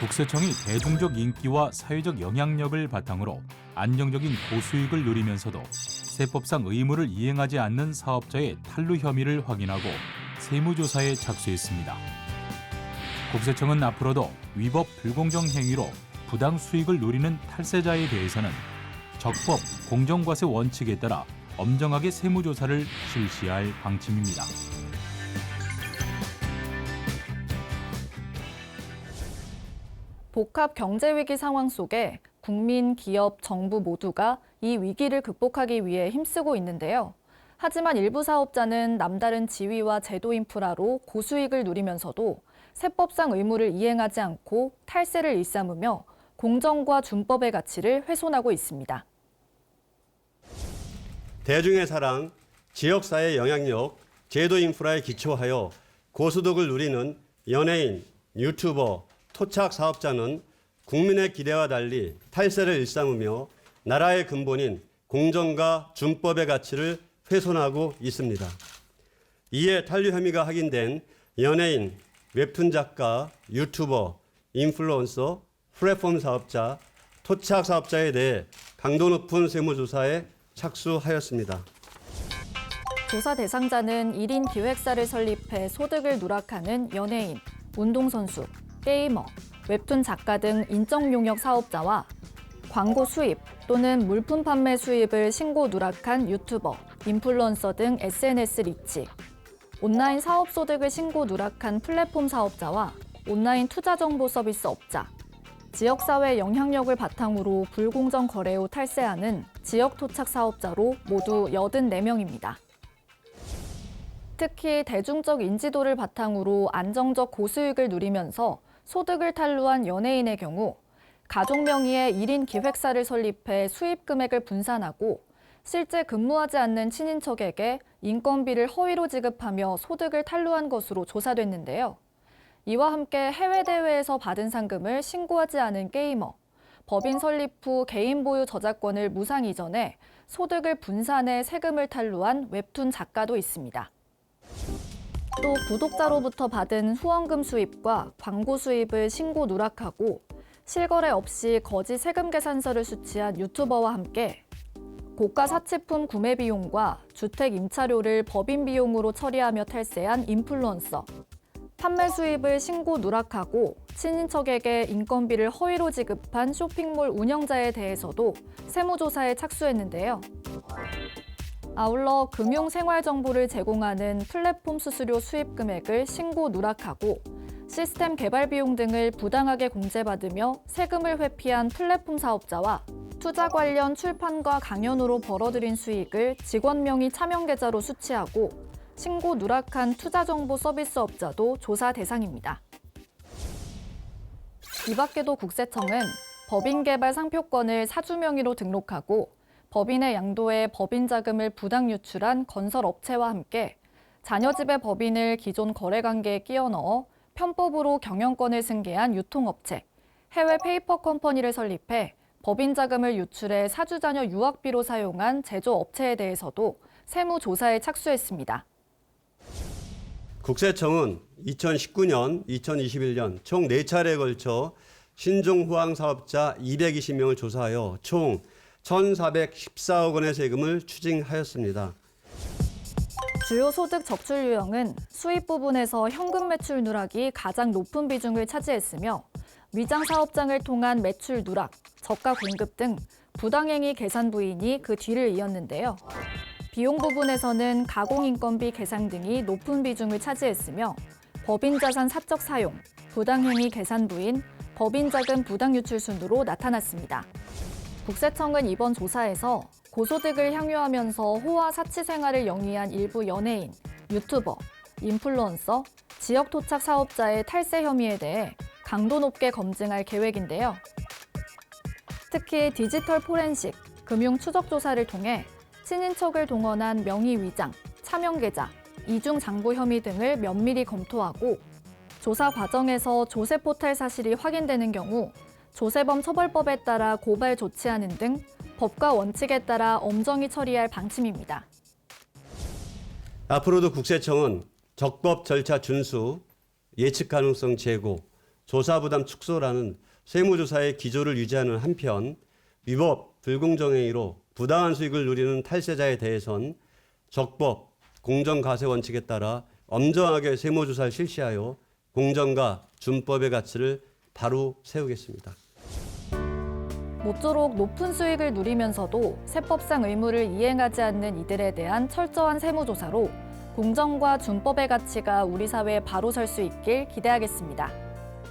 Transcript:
국세청이 대중적 인기와 사회적 영향력을 바탕으로 안정적인 고수익을 누리면서도 세법상 의무를 이행하지 않는 사업자의 탈루 혐의를 확인하고 세무조사에 착수했습니다. 국세청은 앞으로도 위법 불공정 행위로 부당 수익을 누리는 탈세자에 대해서는 적법 공정과세 원칙에 따라 엄정하게 세무조사를 실시할 방침입니다. 복합 경제 위기 상황 속에 국민, 기업, 정부 모두가 이 위기를 극복하기 위해 힘쓰고 있는데요. 하지만 일부 사업자는 남다른 지위와 제도 인프라로 고수익을 누리면서도 세법상 의무를 이행하지 않고 탈세를 일삼으며 공정과 준법의 가치를 훼손하고 있습니다. 대중의 사랑, 지역사회 영향력, 제도 인프라에 기초하여 고소득을 누리는 연예인, 유튜버, 토착 사업자는 국민의 기대와 달리 탈세를 일삼으며 나라의 근본인 공정과 준법의 가치를 훼손하고 있습니다. 이에 탈류 혐의가 확인된 연예인, 웹툰 작가, 유튜버, 인플루언서, 플랫폼 사업자, 토착 사업자에 대해 강도 높은 세무조사에 착수하였습니다. 조사 대상자는 1인 기획사를 설립해 소득을 누락하는 연예인, 운동선수, 게이머, 웹툰 작가 등 인적 용역 사업자와 광고 수입 또는 물품 판매 수입을 신고 누락한 유튜버, 인플루언서 등 SNS 리치, 온라인 사업 소득을 신고 누락한 플랫폼 사업자와 온라인 투자 정보 서비스 업자, 지역사회 영향력을 바탕으로 불공정 거래 후 탈세하는 지역 토착 사업자로 모두 84명입니다. 특히 대중적 인지도를 바탕으로 안정적 고수익을 누리면서 소득을 탈루한 연예인의 경우 가족 명의의 1인 기획사를 설립해 수입 금액을 분산하고 실제 근무하지 않는 친인척에게 인건비를 허위로 지급하며 소득을 탈루한 것으로 조사됐는데요. 이와 함께 해외 대회에서 받은 상금을 신고하지 않은 게이머, 법인 설립 후 개인 보유 저작권을 무상 이전해 소득을 분산해 세금을 탈루한 웹툰 작가도 있습니다. 또 구독자로부터 받은 후원금 수입과 광고 수입을 신고 누락하고 실거래 없이 거짓 세금 계산서를 수취한 유튜버와 함께 고가 사치품 구매 비용과 주택 임차료를 법인 비용으로 처리하며 탈세한 인플루언서, 판매 수입을 신고 누락하고 친인척에게 인건비를 허위로 지급한 쇼핑몰 운영자에 대해서도 세무조사에 착수했는데요. 아울러 금융 생활 정보를 제공하는 플랫폼 수수료 수입 금액을 신고 누락하고 시스템 개발 비용 등을 부당하게 공제받으며 세금을 회피한 플랫폼 사업자와 투자 관련 출판과 강연으로 벌어들인 수익을 직원 명의 차명 계좌로 수취하고 신고 누락한 투자 정보 서비스 업자도 조사 대상입니다. 이 밖에도 국세청은 법인 개발 상표권을 사주 명의로 등록하고 법인의 양도에 법인 자금을 부당 유출한 건설 업체와 함께 자녀 집의 법인을 기존 거래 관계에 끼워 넣어 편법으로 경영권을 승계한 유통업체, 해외 페이퍼 컴퍼니를 설립해 법인 자금을 유출해 사주 자녀 유학비로 사용한 제조업체에 대해서도 세무 조사에 착수했습니다. 국세청은 2019년, 2021년 총 4차례에 걸쳐 신종후황 사업자 220명을 조사하여 총 1,414억 원의 세금을 추징하였습니다. 주요 소득 적출 유형은 수입 부분에서 현금 매출 누락이 가장 높은 비중을 차지했으며 위장 사업장을 통한 매출 누락, 저가 공급 등 부당행위 계산 부인이 그 뒤를 이었는데요. 비용 부분에서는 가공인건비 계상 등이 높은 비중을 차지했으며 법인 자산 사적 사용, 부당행위 계산 부인, 법인 자금 부당 유출 순으로 나타났습니다. 국세청은 이번 조사에서 고소득을 향유하면서 호화 사치 생활을 영위한 일부 연예인, 유튜버, 인플루언서, 지역 토착 사업자의 탈세 혐의에 대해 강도 높게 검증할 계획인데요. 특히 디지털 포렌식, 금융 추적 조사를 통해 친인척을 동원한 명의 위장, 차명 계좌, 이중 장부 혐의 등을 면밀히 검토하고 조사 과정에서 조세 포탈 사실이 확인되는 경우 조세범 처벌법에 따라 고발 조치하는 등 법과 원칙에 따라 엄정히 처리할 방침입니다. 앞으로도 국세청은 적법 절차 준수, 예측 가능성 제고, 조사 부담 축소라는 세무조사의 기조를 유지하는 한편 위법 불공정 행위로 부당한 수익을 누리는 탈세자에 대해선 적법 공정가세 원칙에 따라 엄정하게 세무조사를 실시하여 공정과 준법의 가치를 바로 세우겠습니다. 모쪼록 높은 수익을 누리면서도 세법상 의무를 이행하지 않는 이들에 대한 철저한 세무조사로 공정과 준법의 가치가 우리 사회에 바로 설 수 있길 기대하겠습니다.